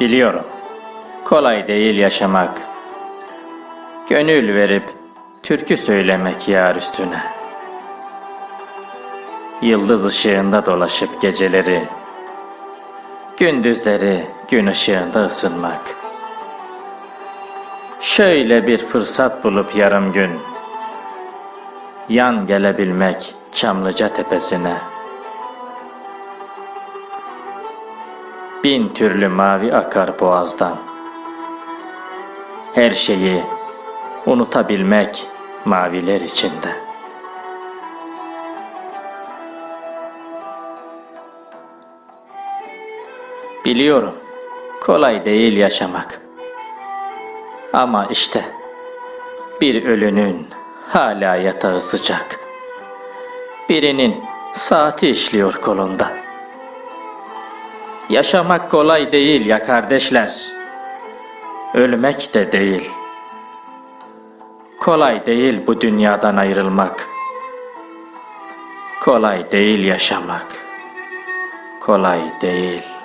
Biliyorum. Kolay değil yaşamak. Gönül verip türkü söylemek yar üstüne. Yıldız ışığında dolaşıp geceleri, gündüzleri gün ışığında ısınmak. Şöyle bir fırsat bulup yarım gün, yan gelebilmek Çamlıca tepesine. Bin türlü mavi akar boğazdan. Her şeyi unutabilmek maviler içinde. Biliyorum, kolay değil yaşamak. Ama işte bir ölünün hala yatağı sıcak. Birinin saati işliyor kolunda. Yaşamak kolay değil ya kardeşler. Ölmek de değil. Kolay değil bu dünyadan ayrılmak. Kolay değil yaşamak. Kolay değil.